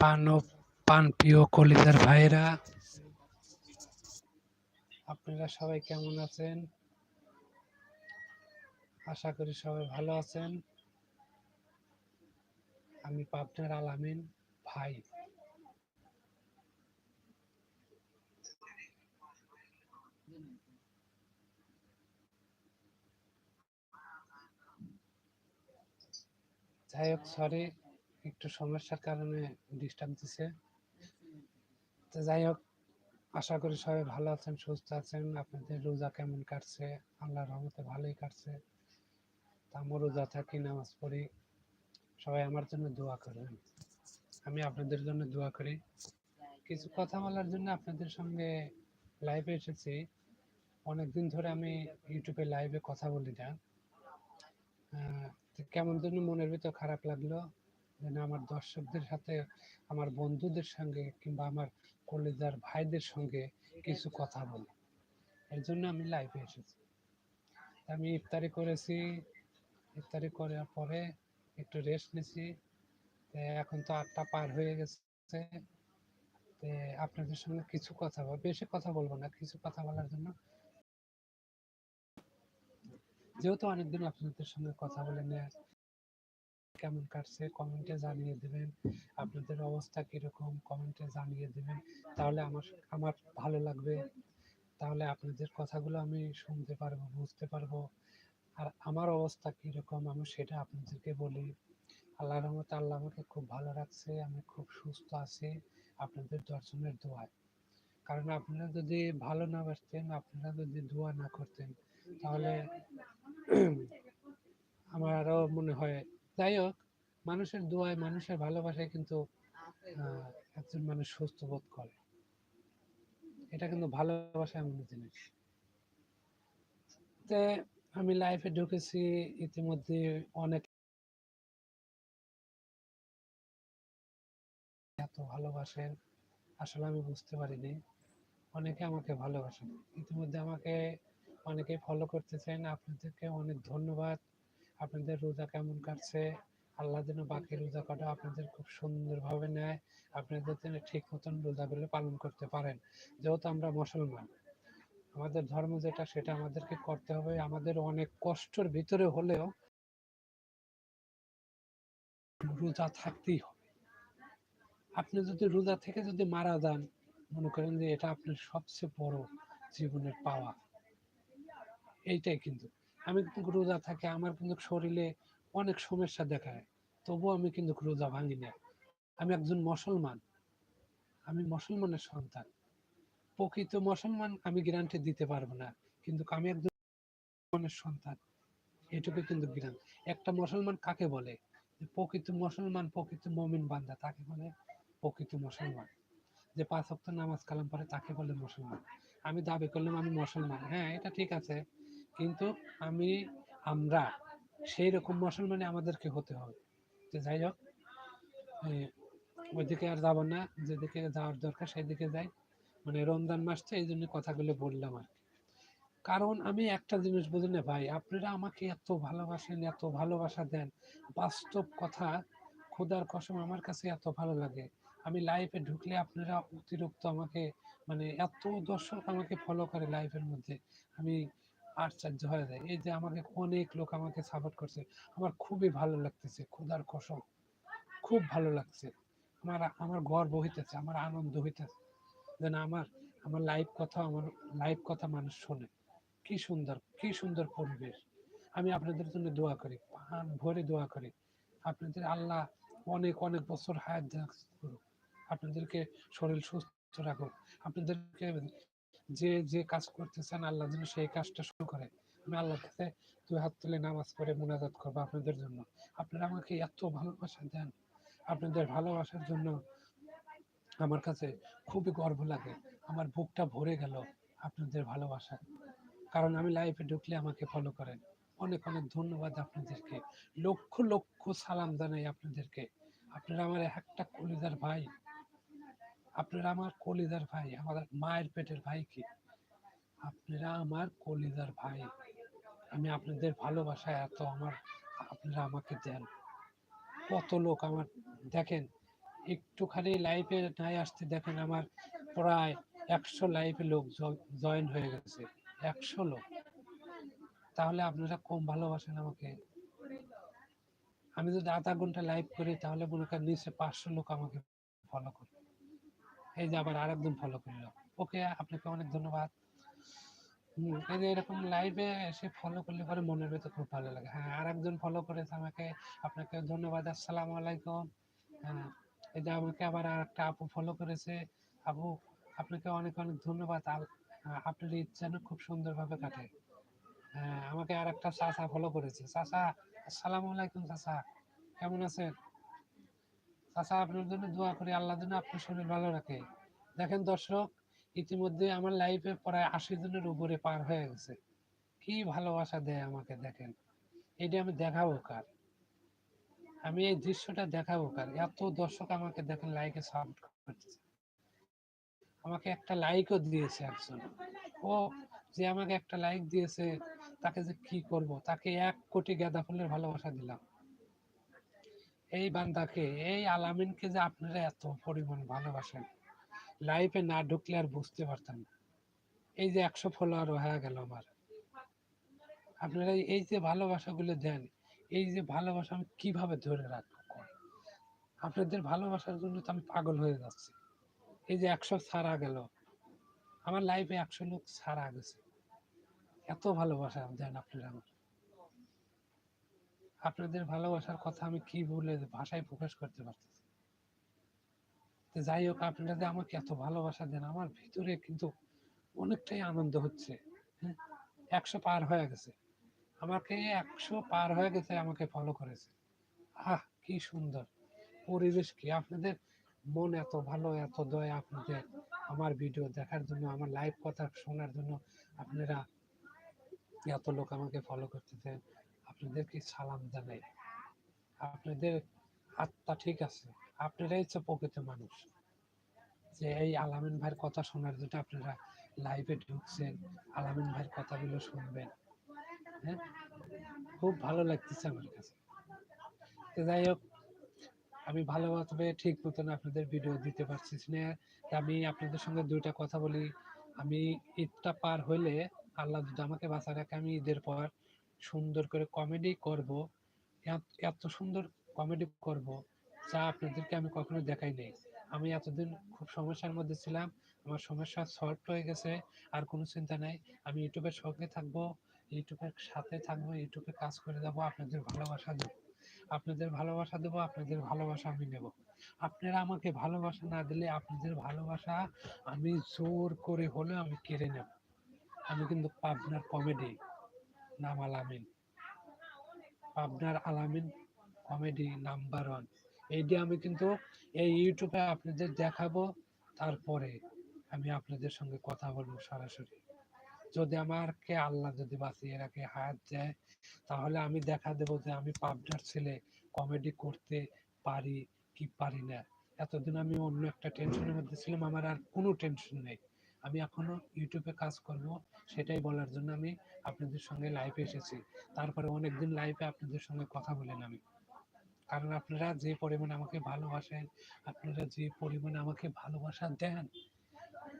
পান ও পান প্রিয় কলিজার ভাইরা আপনারা সবাই কেমন আছেন? আশা করি সবাই ভালো আছেন। আমি পাবনার আলামিন ভাই। যাই হোক সরি একটু সমস্যার কারণে ডিস্টার্ব দিছে। তো যাই হোক, আশা করি সবাই ভালো আছেন, সুস্থ আছেন। আপনাদের রোজা কেমন কাটছে? আল্লাহর রহমতে ভালোই কাটছে। তা আমার রোজা থাকি, নামাজ পড়ি। সবাই আমার জন্য দোয়া করবেন আমি আপনাদের জন্য দোয়া করি। কিছু কথা বলার জন্য আপনাদের সঙ্গে লাইভে এসেছি। অনেকদিন ধরে আমি ইউটিউবে লাইভে কথা বলি না। কেমন যেন মনের ভিতর খারাপ লাগল। যেন আমার দর্শকদের সাথে, আমার বন্ধুদের সঙ্গে কিংবা আমার কলেজার ভাইদের সঙ্গে কিছু কথা বলি। এর জন্য আমি লাইভে এসেছি। আমি ইফতারি করেছি। ইফতারি করার পরে একটু রেস্ট নিছি। এখন তো আটটা পার হয়ে গেছে। আপনাদের সঙ্গে কিছু কথা বল, বেশি কথা বলব না, কিছু কথা বলার জন্য। যেহেতু অনেকদিন আপনাদের সঙ্গে কথা বলে নেয় কেমন কাটছে কমেন্টে জানিয়ে দেবেন। আপনাদের অবস্থা কীরকম কমেন্টে জানিয়ে দেবেন। তাহলে আমার আমার ভালো লাগবে। তাহলে আপনাদের কথাগুলো আমি শুনতে পারব, বুঝতে পারব। আর আমার অবস্থা কীরকম, আমি সেটা আপনাদেরকে বলি। আল্লাহ রহমত আল্লাহ আমাকে খুব ভালো রাখছে, আমি খুব সুস্থ আছি। আপনাদের দর্শনের দোয়ায়। কারণ আপনারা যদি ভালো না বাসতেন, আপনারা যদি দোয়া না করতেন, তাহলে আমারও মনে হয় যাই হোক মানুষের দোয়ায় মানুষের ভালোবাসায় কিন্তু একজন মানুষ সুস্থ বোধ করে। এটা কিন্তু ভালোবাসা এমন জিনিস। আমি লাইফে ঢুকেছি ইতিমধ্যে অনেক এত ভালোবাসেন আসলে আমি বুঝতে পারিনি। অনেকে আমাকে ভালোবাসেন। ইতিমধ্যে আমাকে অনেকে ফলো করতেছেন। আপনাদেরকে অনেক ধন্যবাদ। আপনাদের রোজা কেমন কাটছে? আল্লাহ যেন বাকি রোজা কাটা আপনাদের খুব সুন্দরভাবে নেয়। আপনাদের যেন ঠিক মতন রোজাগুলো পালন করতে পারেন। যেহেতু আমরা মুসলমান, আমাদের ধর্ম যেটা সেটা আমাদেরকে করতে হবে। আমাদের অনেক কষ্টের ভিতরে হলেও রোজা থাকতেই হবে। আপনি যদি রোজা থেকে যদি মারা যান, মনে করেন যে এটা আপনার সবচেয়ে বড় জীবনের পাওয়া। এইটাই কিন্তু। আমি কিন্তু রোজা থাকি, আমার কিন্তু শরীরে অনেক সমস্যা দেখায়। তবুও আমি কিন্তু রোজা ভাঙি না। আমি একজন মুসলমান। আমি মুসলমানের সন্তান। প্রকৃত মুসলমান আমি গ্যারান্টি দিতে পারব না। কিন্তু আমি একজন মুসলমানের সন্তান, এটুকু কিন্তু গ্রাম একটা মুসলমান কাকে বলে? প্রকৃত মুসলমান, প্রকৃত মমিন বান্দা তাকে বলে প্রকৃত মুসলমান। যে পাঁচ ওয়াক্ত নামাজ কালাম পরে তাকে বলে মুসলমান। আমি দাবি করলাম আমি মুসলমান। হ্যাঁ এটা ঠিক আছে। কিন্তু আমি, আমরা সেই রকম মুসলমানই আমাদেরকে হতে হবে। যে যাই হোক ওইদিকে আর যাব না, যেদিকে যাওয়ার দরকার সেদিকে যাই। মানে রমজান মাসটা এই জন্য কথাগুলো বললাম আর কারণ আমি একটা জিনিস বুঝি না ভাই, আপনারা আমাকে এত ভালোবাসেন, এত ভালোবাসা দেন। বাস্তব কথা খোদার কসম আমার কাছে এত ভালো লাগে। আমি লাইফে ঢুকলে আপনারা অতিরিক্ত আমাকে মানে এত দর্শক আমাকে ফলো করে লাইফের মধ্যে। আমি আশ্চর্য হয়ে যায়। এই যে আমাকে অনেক লোক আমাকে সাপোর্ট করছে, আমার খুবই ভালো লাগতেছে খোদার কসম। খুব ভালো লাগছে। আমার আমার গর্ব হইতেছে, আমার আনন্দ হইতেছে। যেন আমার আমার লাইভ কথা, আমার লাইভ কথা মানুষ শোনে। কি সুন্দর কি সুন্দর পরিবেশ। আমি আপনাদের জন্য দোয়া করি, প্রাণ ভরে দোয়া করি। আপনাদের আল্লাহ অনেক অনেক বছর হায়াত করুক। আপনাদেরকে শরীর সুস্থ রাখুক। আপনাদেরকে যে যে কাজ করতেছেন আল্লাহ যেন সেই কাজটা শুরু করে। আমি আল্লাহর কাছে দুই হাত তুলে নামাজ পড়ে মোনাজাত করব আপনাদের জন্য। আপনারা আমাকে এত ভালোবাসা দেন। আপনাদের ভালোবাসার জন্য আমার কাছে খুবই গর্ব লাগে। আমার বুকটা ভরে গেল আপনাদের ভালোবাসা কারণ আমি লাইফে ঢুকলে আমাকে ফলো করেন। অনেক অনেক ধন্যবাদ আপনাদেরকে। লক্ষ লক্ষ সালাম জানাই আপনাদেরকে। আপনারা আমার একটা কলিজার ভাই। আপনারা আমার কলিজার ভাই, আমাদের মায়ের পেটের ভাই কি? আপনারা আমার কলিজার ভাই। আমি আপনাদের ভালোবাসা এত আমার, আপনারা আমাকে দেন। কত লোক আমার, দেখেন, একটুখানি লাইফে নাই আসতে দেখেন আমার প্রায় একশো লাইফে লোক জয়েন হয়ে গেছে। একশো লোক। তাহলে আপনারা কম ভালোবাসেন আমাকে। আমি যদি আধা ঘণ্টা লাইভ করি, তাহলে মনে করেন নিচে পাঁচশো লোক আমাকে ফলো করবে। এই যে আবার আরেকজন ফলো করলাম ওকে, আপনাকে অনেক ধন্যবাদ। এই যে এরকম লাইভে এসে ফলো করলে পরে মনের ভেতর খুব ভালো লাগে। হ্যাঁ আর একজন ফলো করেছে আমাকে, আপনাকে ধন্যবাদ, আসসালামু আলাইকুম। হ্যাঁ এই যে আমাকে আবার আর একটা আপু ফলো করেছে। আপু, আপনাকে অনেক অনেক ধন্যবাদ। আপনার ঈদ যেন খুব সুন্দরভাবে কাটে। হ্যাঁ আমাকে আর একটা চাচা ফলো করেছে। চাচা, আসসালামু আলাইকুম চাচা। কেমন আছেন? চাচা, আপনার জন্য দোয়া করি, আল্লাহ যেন আপনার শরীর ভালো রাখে। দেখেন দর্শক, ইতিমধ্যে আমার লাইফে প্রায় আশি জনের উপরে পার হয়ে গেছে। কি ভালোবাসা দেয় আমাকে দেখেন। এটা আমি দেখাবো কার? আমি এই দৃশ্যটা দেখাবো কার? এত দর্শক আমাকে দেখেন লাইকে সাপোর্ট করতেছে। আমাকে একটা লাইকও দিয়েছে একজন। ও যে আমাকে একটা লাইক দিয়েছে, তাকে যে কি করব? তাকে এক কোটি গাঁদা ফুলের ভালোবাসা দিলাম। এই বান্দাকে, এই আলামিনকে যে আপনারা এত পরিমাণ ভালোবাসেন। লাইফে না ঢুকলে আর বুঝতে পারতাম এই যে একশো ফলোয়ার হয়ে গেল আমার। আপনারা এই যে ভালোবাসাগুলো দেন, এই যে ভালোবাসা আমি কীভাবে ধরে রাখব আপনাদের ভালোবাসার জন্য তো আমি পাগল হয়ে যাচ্ছি। এই যে একশো ছাড়া গেল। আমার লাইফে একশো লোক ছাড়া গেছে। এত ভালোবাসা দেন আপনারা আমার আপনাদের ভালোবাসার কথা আমি কি বলে ভাষায় প্রকাশ করতে পারতেছি? তো যাই হোক, আপনারা যে আমাকে এত ভালোবাসা দেন, আমার ভিতরে কিন্তু অনেকটাই আনন্দ হচ্ছে হ্যাঁ? একশো পার হয়ে গেছে। আমাকে একশো পার হয়ে গেছে, আমাকে ফলো করেছে। আহ, কি সুন্দর পরিবেশ কি? আপনাদের মন এত ভালো, এত দয়া আপনাদের আমার ভিডিও দেখার জন্য, আমার লাইভ কথা শোনার জন্য আপনারা এত লোক আমাকে ফলো করতেছেন। আপনাদেরকে সালাম জানাই। আপনাদের আত্মা ঠিক আছে। আপনারাই হচ্ছে প্রকৃত মানুষ। যে এই আলামিন ভাইয়ের কথা শোনার জন্য আপনারা লাইভে ঢুকছেন, আলামিন ভাইয়ের কথাগুলো শুনবেন। হ্যাঁ? খুব ভালো লাগতেছে আমার কাছে। তো যাই হোক, আমি ভালোভাবে ঠিক মতন আপনাদের ভিডিও দিতে পারছি না। আমি আপনাদের সঙ্গে দুইটা কথা বলি। আমি ঈদটা পার হইলে আল্লাহ যদি আমাকে বাঁচা রাখে, আমি ঈদের পর সুন্দর করে কমেডি করব, এত- সুন্দর কমেডি করব, যা আপনাদেরকে আমি কখনো দেখাই নাই। আমি এতদিন খুব সমস্যার মধ্যে ছিলাম, আমার সমস্যা সলভ হয়ে গেছে, আর কোনো চিন্তা নাই। আমি ইউটিউবের সঙ্গে থাকব, ইউটিউবের সাথে থাকব, ইউটিউবে কাজ করে যাব, আপনাদের ভালোবাসা দেবো। আপনাদের ভালোবাসা দেবো, আপনাদের ভালোবাসা আমি নেব। আপনারা আমাকে ভালোবাসা না দিলে আপনাদের ভালোবাসা আমি জোর করে হলেও আমি কেড়ে নেব। আমি কিন্তু পাবনার কমেডি নাম আলামিন পাবনার আলামিন কমেডি নাম্বার ওয়ান। এইটি আমি কিন্তু এই ইউটিউবে আপনাদের দেখাবো, তারপরে আমি আপনাদের সঙ্গে কথা বলব সরাসরি। যদি আমাকে আল্লাহ যদি বাঁচিয়ে রাখে, হায়াত দেয়, তাহলে আমি দেখা দেবো যে আমি পাবনার ছেলে কমেডি করতে পারি কি পারি না। এতদিন আমি অন্য একটা টেনশনের মধ্যে ছিলাম, আমার আর কোনো টেনশন নেই। আমি এখনও ইউটিউবে কাজ করব, সেটাই বলার জন্য আমি আপনাদের সঙ্গে লাইভে এসেছি। তারপরে অনেকদিন লাইভে আপনাদের সঙ্গে কথা বলেন আমি কারণ আপনারা যে পরিমাণে আমাকে ভালোবাসেন, আপনারা যে পরিমাণে আমাকে ভালোবাসা দেন,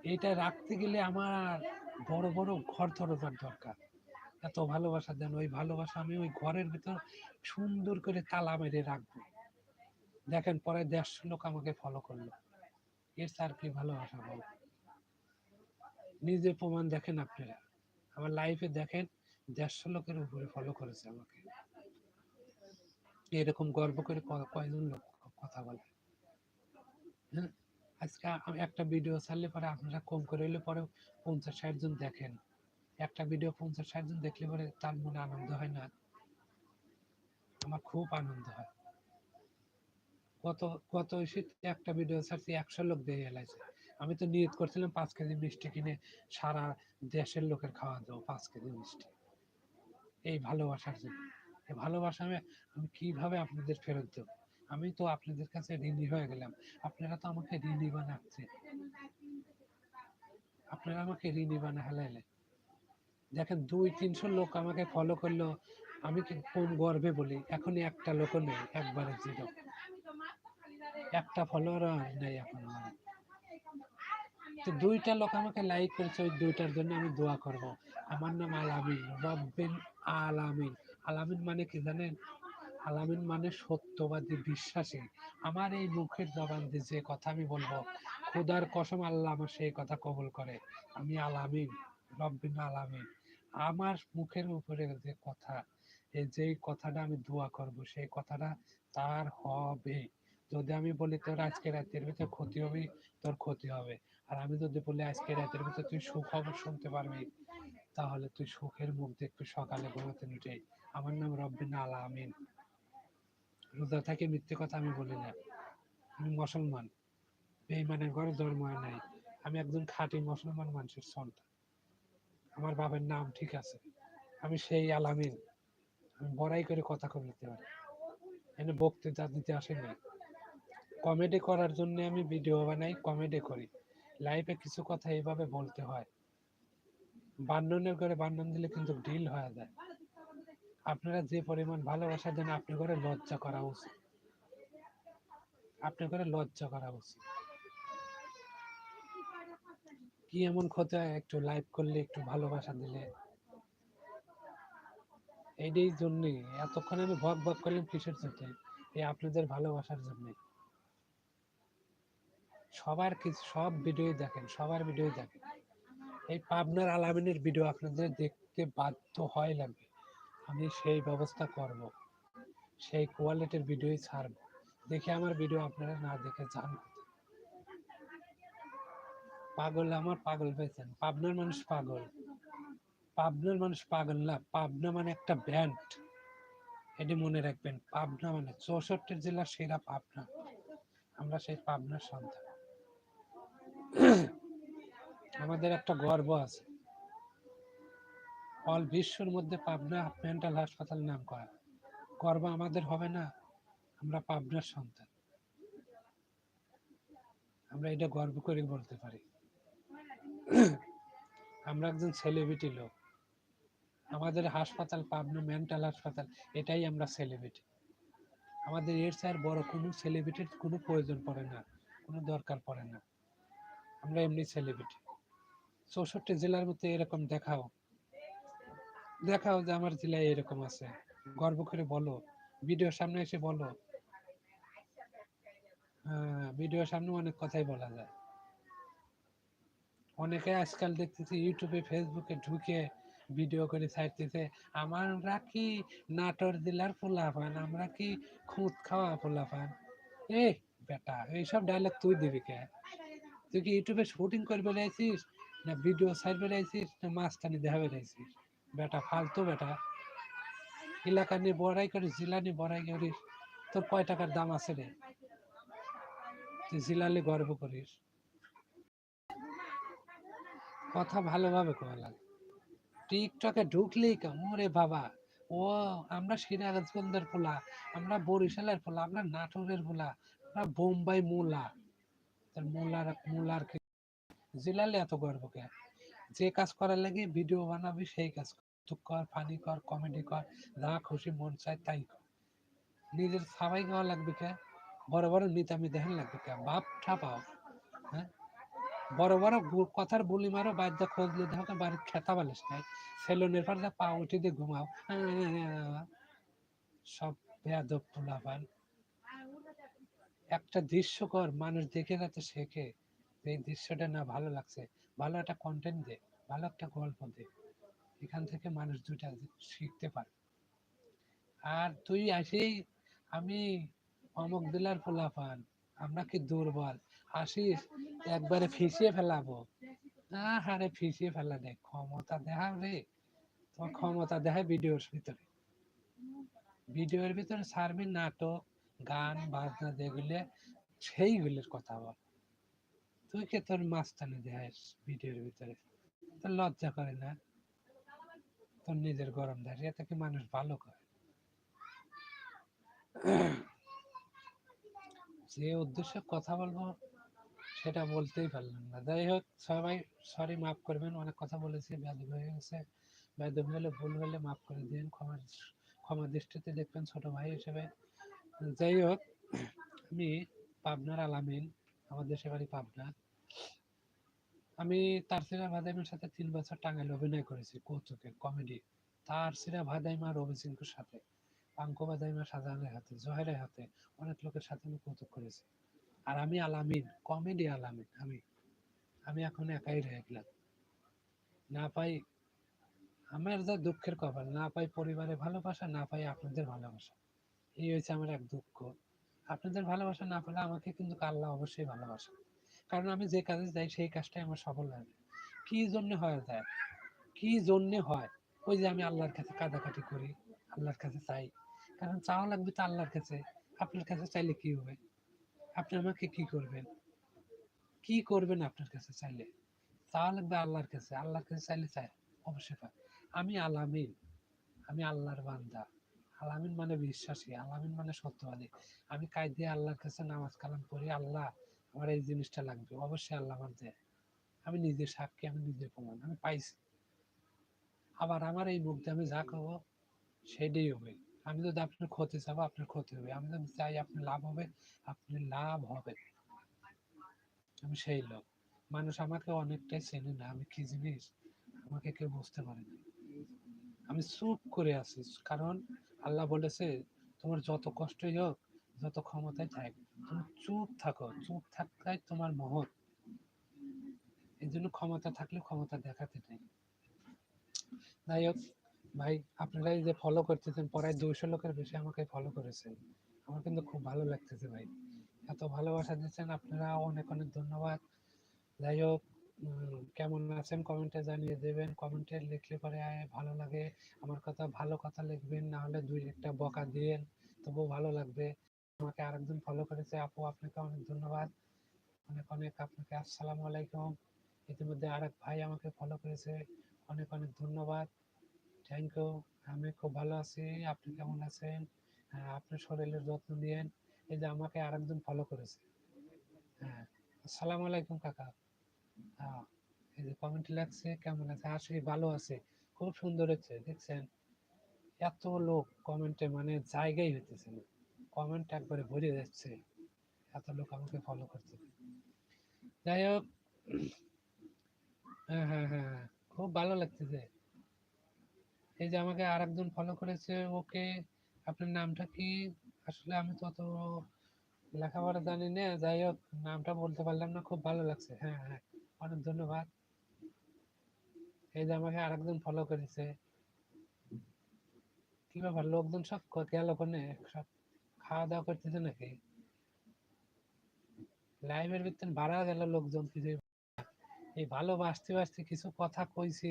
এটা রাখতে গেলে আমার বড় বড় ঘর দরজার দরকার। এত ভালোবাসা দেন, ওই ভালোবাসা আমি ওই ঘরের ভিতর সুন্দর করে তালা মেরে রাখব। দেখেন, পরে দেড়শো লোক আমাকে ফলো করল। এর স্যার কি ভালোবাসা বলো? নিজে প্রমাণ দেখেন আপনারা। আমার লাইফে দেখেন, দেড়শো লোকের উপরে ফলো করেছে আমাকে। এরকম গর্ব করে কয়জন লোক কথা বলে। হ্যাঁ? আজকে আমি একটা ভিডিও ছাড়লে পরে আপনারা কম করে হলে পরে পঞ্চাশ ষাট জন দেখেন। একটা ভিডিও পঞ্চাশ ষাট জন দেখলে পরে তার মনে আনন্দ হয় না? আমার খুব আনন্দ হয়। গত গত শীতে একটা ভিডিও ছাড়ছি, একশো লোক দিয়ে এলাইছে। আমি তো নিয়ত করছিলাম পাঁচ কেজি মিষ্টি কিনে সারা দেশের লোকের খাওয়া দেবো, পাঁচ কেজি মিষ্টি। এই ভালোবাসার জন্য। এই ভালোবাসা আমি আমি কীভাবে আপনাদের ফেরত দেবো? আমি তো আপনাদের কাছে ঋণী হয়ে গেলাম। আপনারা তো আমাকে ঋণী বানাচ্ছে। আপনারা আমাকে ঋণী বানা হেলাইলেন দেখেন, দুই তিনশো লোক আমাকে ফলো করল। আমি কি কোন গর্বে বলি? এখনই একটা লোকও নেই একবারে জিরো একটা ফলোয়ার নেই এখন আমার। তো দুইটা লোক আমাকে লাইক করেছে, ওই দুইটার জন্য আমি দোয়া করব। আমার নাম আলামিন, রব্বিন আলামিন। আলামিন মানে কি জানেন? আলামিন মানে সত্যবাদী, বিশ্বাসী। আমার এই মুখের জবান দিয়ে যে কথা আমি বলব, খোদার কসম আল্লাহ আমার সেই কথা কবুল করে। আমি আলামিন, রব্বিন আলামিন। আমার মুখের উপরে যে কথা, এই যে কথাটা আমি দোয়া করব, সেই কথাটা তার হবে। যদি আমি বলি, তোর আজকে রাতের ভিতরে ক্ষতি হবে, তোর ক্ষতি হবে। আর আমি যদি বলি আজকে রাতের ভিতরে তুই সুখবর শুনতে পারবি, তাহলে তুই সুখের মুখ দেখবি সকালে ঘুমাতে উঠে। আমার নাম রব্বিন আলামিন রোজা থাকে মিথ্যে কথা আমি বলি না। আমি মুসলমান। বেইমানের ঘরে জন্ম নাই। আমি একজন খাঁটি মুসলমান মানুষের সন্তান। আমার বাবার নাম ঠিক আছে। আমি সেই আলামিন আমি বড়াই করে কথা নিতে পারি। এনে বক্তৃতা দিতে আসেনি কমেডি করার জন্য আমি ভিডিও বানাই, কমেডি করি। লাইফে কিছু কথা এইভাবে বলতে হয়। বান্ননের করে বান্নন দিলে কিন্তু ডিল হয়ে যায়। আপনারা যে পরিমাণ ভালোবাসা দেন, আপনি করে লজ্জা করা উচিত। আপনি করে লজ্জা করা উচিত। কি এমন ক্ষতি হয়? একটু লাইভ করলে, একটু ভালোবাসা দিলে। এইটাই জন্যে। এতক্ষণ আমি ভক ভক করলাম কিসের জন্য? এই আপনাদের ভালোবাসার জন্য। সবার কিছু সব ভিডিও দেখেন, সবার ভিডিও দেখেন। এই পাবনার আলামিনের ভিডিও আপনাদের দেখতে বাধ্য হয় লাগবে। আমি সেই ব্যবস্থা করব, সেই কোয়ালিটির ভিডিওই ছাড়ব। দেখে আমার ভিডিও আপনারা না দেখে যান পাগল, আমার পাগল পেয়েছেন। পাবনার মানুষ পাগল। পাবনার মানুষ পাগল না, পাবনা মানে একটা ব্যান্ড এটি মনে রাখবেন, পাবনা মানে চৌষট্টি জেলার সেরা পাবনা। আমরা সেই পাবনার সন্তান। আমাদের একটা গর্ব আছে। অল বিশ্বর মধ্যে পাবনা মেন্টাল হাসপাতাল নাম করা। গর্ব আমাদের হবে না, আমরা পাবনার সন্তান। আমরা এটা গর্ব করে বলতে পারি। আমরা একজন সেলিব্রিটি লোক। আমাদের হাসপাতাল পাবনা মেন্টাল হাসপাতাল, এটাই আমরা সেলিব্রিটি আমাদের এর স্যার বড় কোনো সেলিব্রিটির কোনো প্রয়োজন পড়ে না, কোনো দরকার পড়ে না। আমরা এমনি সেলিব্রিটি চৌষট্টি জেলার মধ্যে এরকম দেখাও। দেখাও যে আমার জেলায় এরকম আছে। গর্ব করে বলো। ভিডিওর সামনে এসে বলো। হ্যাঁ ভিডিওর সামনে অনেক কথাই বলা যায়। অনেকে আজকাল দেখতেছি ইউটিউবে ফেসবুকে ঢুকে ভিডিও করে ছাড়তেছে, আমরা কি নাটোর জেলার পোলাপান? আমরা কি খুঁত খাওয়া পোলাপান? এই বেটা, এইসব ডায়লগ তুই দিবি কে? তুই কি ইউটিউবে শুটিং করবে রয়েছিস না ভিডিও ছাড়বে রয়েছিস না মাঝখানে দেখাবে রয়েছিস বেটা ফালতু বেটা। এলাকা নিয়ে বড়াই করিস, জেলা নিয়ে বড়াই করিস, তোর কয় টাকার দাম আছে রে? তুই জিলালে গর্ব করিস। কথা ভালোভাবে কওয়া লাগে। টিকটকে ঢুকলেই ওরে বাবা। ও, আমরা সিরাজগঞ্জের পোলা, আমরা বরিশালের পোলা, আমরা নাটোরের পোলা, আমরা বোম্বাই মোলা। তার মোলার কি? জিলালে এত গর্ব কে? যে কাজ করার লাগে ভিডিও বানাবি, সেই কাজ কর। দুঃখ কর, ফানি কর, কমেডি কর, যা খুশি মন চায় তাই কর। নিজের সবাই গাওয়া লাগবে কে? বড় বড় নিতামি দেখেন লাগবে কে? বাপ ঠাপাও হ্যাঁ? বড় বড় কথার বলি মারো বাদ্য খোঁজলে দেখো বাড়ির খেতা বালিস নাই। সেলুনের পর পা উঠে দিয়ে ঘুমাও। সব বেয়াদব পোলাপান। একটা দৃশ্যকর মানুষ দেখে যাতে শেখে এই দৃশ্যটা না ভালো লাগছে। ভালো একটা কন্টেন্ট দে, ভালো একটা গল্প দে। এখান থেকে মানুষ দুইটা শিখতে পারে। আর তুই আসেই আমি অমুক জেলার পোলাপান, আমরা কি দুর্বল? আসিস, একবারে ফিসিয়ে ফেলাবো। না হারে ফিসিয়ে ফেলা দে ক্ষমতা দেখা রে। তোমার ক্ষমতা দেখায় ভিডিওর ভিতরে। ভিডিওর ভিতরে ছাড়বি নাটক গান, বাজনা যেগুলো, সেইগুলোর কথা বল। তুই কে তোর মাঝখানে দেখাস ভিডিওর ভিতরে? তোর লজ্জা করে না? তোর নিজের গরম দেখাস, এতে কি মানুষ ভালো করে? যে উদ্দেশ্যে কথা বলব, সেটা বলতেই পারলাম না। যাই হোক, সবাই সরি মাফ করবেন, অনেক কথা বলেছি, বেদব হয়ে গেছে। বেদব হলে ভুল হলে মাফ করে দিন, ক্ষমা ক্ষমা দৃষ্টিতে দেখবেন ছোট ভাই হিসেবে যাই হোক আমি পাবনার আলামিন, আমার দেশের বাড়ি পাবনা। আমি তারসিরা ভাদাইমার সাথে তিন বছর টাঙ্গাইলে অভিনয় করেছি, কৌতুকের কমেডি। তারসিরা ভাদাইমা রবি সিংকুর সাথে, পাঙ্কু ভাদাইমা শাহজাহানের হাতে, জহেরের হাতে অনেক লোকের সাথে আমি কৌতুক করেছি। আর আমি আলামিন, কমেডি আলামিন, আমি আমি এখন একাই রয়ে গেলাম না পাই আমার যা দুঃখের কপাল না পাই পরিবারের ভালোবাসা, না পাই আপনাদের ভালোবাসা। এই হয়েছে আমার এক দুঃখ। আপনাদের ভালোবাসা না পেলে আমাকে কিন্তু আল্লাহ অবশ্যই ভালোবাসে কারণ আমি যে কাজে যাই, সেই কাজটাই আমার সফল লাগে কি জন্য হয় যায়? কি জন্য হয়? ওই যে আমি আল্লাহর কাছে কাদাকাটি করি, আল্লাহর কাছে চাই। কারণ চাওয়া লাগবে তো আল্লাহর কাছে। আপনার কাছে চাইলে কি হবে? আপনি আমাকে কি করবেন? কি করবেন আপনার কাছে চাইলে? চাওয়া লাগবে আল্লাহর কাছে। আল্লাহর কাছে চাইলে চাই। অবশ্যই আমি আলামিন। আমি আল্লাহর বান্দা। আলামিন মানে বিশ্বাসী, আলামিন মানে সত্যবাদী। আমি কায়দে আল্লাহর কাছে নামাজ কালাম করি আল্লাহ আমার এই জিনিসটা লাগবে, অবশ্যই আল্লাহ আমার দেয়। আমি নিজে সাক্ষী, আমি নিজে প্রমাণ, আমি পাইছি। আবার আমার এই মুখ আমি যা খাব সেটাই হবে। আমি যদি আপনার ক্ষতি চাবো, আপনার ক্ষতি হবে। আমি যদি চাই আপনার লাভ হবে, আপনার লাভ হবে। আমি সেই লোক। মানুষ আমাকে অনেকটাই চেনে না, আমি কি জিনিস? আমাকে কেউ বুঝতে পারে না। আমি চুপ করে আছি, কারণ আল্লাহ বলেছে, তোমার যত কষ্টই হোক, যত ক্ষমতায় থাক, তুমি চুপ থাকো, চুপ থাকাই তোমার মহৎ। এই জন্য ক্ষমতা থাকলে ক্ষমতা দেখাতে নেই। যাই হোক, ভাই আপনারা যে ফলো করতেছেন, প্রায় দুইশো লোকের বেশি আমাকে ফলো করেছেন। আমার কিন্তু খুব ভালো লাগতেছে, ভাই। এত ভালোবাসা দিচ্ছেন, আপনারা অনেক অনেক ধন্যবাদ। যাই হোক কেমন আছেন? কমেন্টে জানিয়ে দেবেন। কমেন্টে লিখলে পরে ভালো লাগে। আমার কথা, ভালো কথা লিখবেন, না হলে দুই একটা বকা দিয়েন। তবুও ভালো লাগবে। আমাকে আরেকজন ফলো করেছে। আপু, আপনাকে অনেক ধন্যবাদ। অনেক অনেক আপনাকে আসসালামু আলাইকুম। ইতিমধ্যে আরেক ভাই আমাকে ফলো করেছে। অনেক অনেক ধন্যবাদ। থ্যাংক ইউ আমি খুব ভালো আছি। আপনি কেমন আছেন? হ্যাঁ আপনার শরীরের যত্ন নিয়েন। এই যে আমাকে আরেকজন ফলো করেছে। হ্যাঁ আসসালামু আলাইকুম কাকা। এই যে কমেন্ট লাগছে কেমন আছে? আসলে ভালো আছে। খুব সুন্দর হচ্ছে দেখছেন? এত লোক কমেন্টে মানে জায়গাই হইতেছে না। কমেন্ট একবারে ভরে যাচ্ছে। এত লোক আমাকে ফলো করছে। যাই হোক হ্যাঁ হ্যাঁ হ্যাঁ হ্যাঁ, খুব ভালো লাগতেছে। এই যে আমাকে আরেকজন ফলো করেছে ওকে আপনার নামটা কি? আসলে আমি তো অত লেখাপড়া জানি না যাই হোক নামটা বলতে পারলাম না খুব ভালো লাগছে। হ্যাঁ হ্যাঁ অনেক ধন্যবাদ। এই যে আমাকে আরেকজন ফলো করেছে। কি ব্যাপার, লোকজন সব গেল কোনে? সব খাওয়া দাওয়া করতেছে নাকি? লাইভের ভিতরে বাড়া গেল লোকজন কিছু এই ভালো বাঁচতে বাঁচতে কিছু কথা কইছি,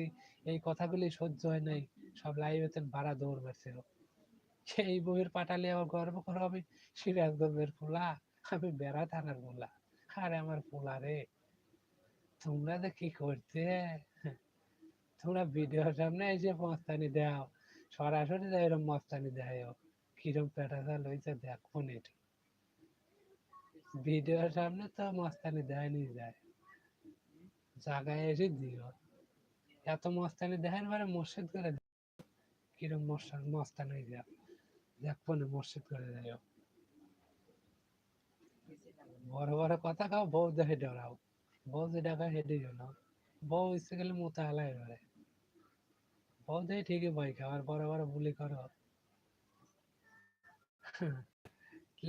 এই কথাগুলি সহ্য হয় নাই, সব লাইভেতে বাড়া দৌড় মারছিল। সেই বইয়ের পাটালে আবার গর্ব করে আমি সিরাজগঞ্জের পোলা, আমি বেড়া থানার পোলা আরে আমার পোলা রে। তোমরা যে কি করতে? তোমরা ভিডিওর সামনে এসে মস্তানি দাও। সরাসরি যাই এরকম মস্তানি দেয় কিরম পেটা চাল হয়েছে দেখ ভিডিওর সামনে তো মস্তানি দেয়নি যায়। জায়গায় এসে দিও। এত মস্তানি দেখেন মানে মসজিদ করে। কিরম মস্তান মস্তানি হয়ে যায় দেখ ফোনে মসজিদ করে দেয় বড় বড় কথা খাও বউ দেখে ডরাও। বউ যে ডাকা হেঁটে গেল বউ ইচ্ছে গেলে মোতা হেলাই এবারে বউ দেখে ঠিকই ভয় বড় বড় বুলি করো।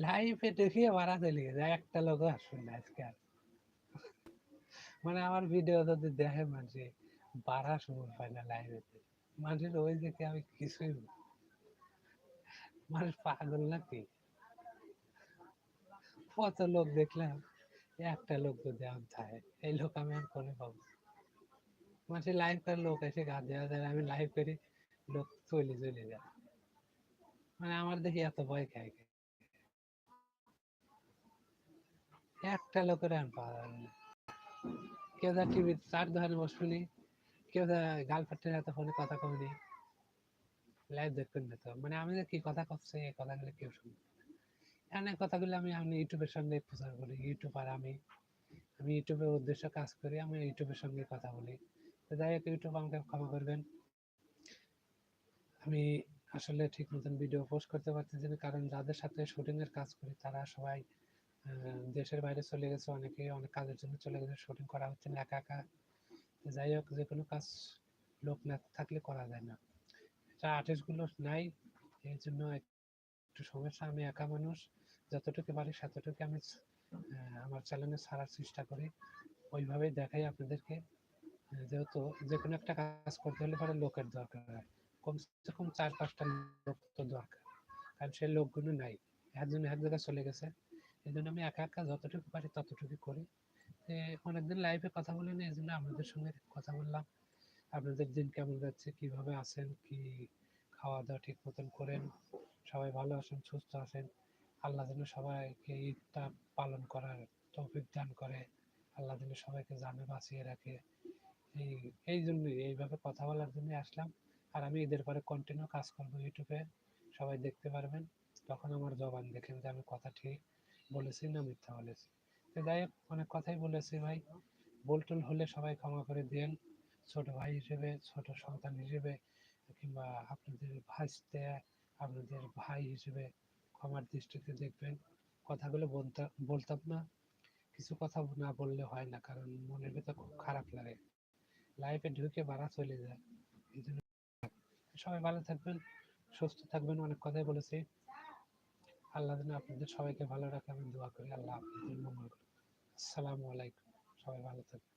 লাইফে দেখিয়ে মারা চলে গেছে, একটা লোক মানে আমার ভিডিও যদি দেখে মানুষে বাড়া সময় পায় না লাইভেতে মানুষের ওই দেখে আমি কিছুই। মানুষ পাগল নাকি? কত লোক দেখলাম। একটা লোক যদি আমি থাকে এই লোক আমি আর কোনে পাবো? মানুষের লাইভ করে লোক এসে গাছ দেওয়া যায়, আমি লাইভ করি, লোক চলে চলে যায়। মানে আমার দেখি এত ভয় খায় একটা লোকের আমি পাওয়া যাবে না। কেউ যা টিভি চার ধরে বসুনি কেউ যা গার্লফ্রেন্ডের হাতে ফোনে কথা কবনি লাইভ দেখবেন না তো। মানে আমি কি কথা করছে এই কথাগুলো কেউ শুনবে। অনেক কথাগুলো আমি আমি ইউটিউবের সঙ্গে প্রচার করি। ইউটিউবার আমি। আমি ইউটিউবের উদ্দেশ্য কাজ করি, আমি ইউটিউবের সঙ্গে কথা বলি। তো যাই হোক, ইউটিউব আমাকে ক্ষমা করবেন। আমি আসলে ঠিক মতন ভিডিও পোস্ট করতে পারতেছি না, কারণ যাদের সাথে শুটিংয়ের কাজ করি, তারা সবাই দেশের বাইরে চলে গেছে অনেকে অনেক কাজের জন্য চলে গেছে শুটিং করা হচ্ছে না, একা একা। যাই হোক, যে কোনো কাজ লোক না থাকলে করা যায় না। এটা আর্টিস্টগুলো নাই, এই জন্য একটু সমস্যা, আমি একা মানুষ। যতটুকু পারি ততটুকু আমি আমার চ্যানেলে ছাড়ার চেষ্টা করি। ওইভাবেই দেখাই আপনাদেরকে। যেহেতু যে কোনো একটা কাজ করতে হলে পরে লোকের দরকার হয়। কমসে কম চার পাঁচটা লোক তো দরকার। কারণ সেই লোকগুলো নাই। একজন এক জায়গায় চলে গেছে। এই জন্য আমি একা একা যতটুকু পারি ততটুকু করি। অনেকদিন লাইভে কথা বলি না এই জন্য আপনাদের সঙ্গে কথা বললাম। আপনাদের দিন কেমন যাচ্ছে? কীভাবে আছেন? কি খাওয়া দাওয়া ঠিক মতন করেন? সবাই ভালো আছেন? সুস্থ আছেন? আল্লাহ যেন সবাইকে ঈদটা পালন করার তৌফিক দান করে। আল্লাহ যেন সবাইকে জানে বাঁচিয়ে রাখে। এই এই জন্যই, এইভাবে কথা বলার জন্য আসলাম। আর আমি ঈদের পরে কন্টিনিউ কাজ করব ইউটিউবে সবাই দেখতে পারবেন। তখন আমার জবান দেখেন যে আমি কথা ঠিক বলেছি না মিথ্যা বলেছি। তো যাই হোক, অনেক কথাই বলেছি ভাই। ভুলটুল হলে সবাই ক্ষমা করে দিন ছোট ভাই হিসেবে, ছোট সন্তান হিসেবে, কিংবা আপনাদের ভাইস্তে, আপনাদের ভাই হিসেবে ক্ষমার দৃষ্টিতে দেখবেন, কথাগুলো বলতে, বলতাম না, কিছু কথা না বললে হয় না, কারণ মনের ভেতর খুব খারাপ লাগে। লাইফে ঢুকে বাড়া চলে যায়, এই জন্য সবাই ভালো থাকবেন, সুস্থ থাকবেন, অনেক কথাই বলেছি। আল্লাহ যেন আপনাদের সবাইকে ভালো রাখে, আমি দোয়া করি, আল্লাহ আপনাদের মঙ্গল আসসালামু আলাইকুম, সবাই ভালো থাকবেন।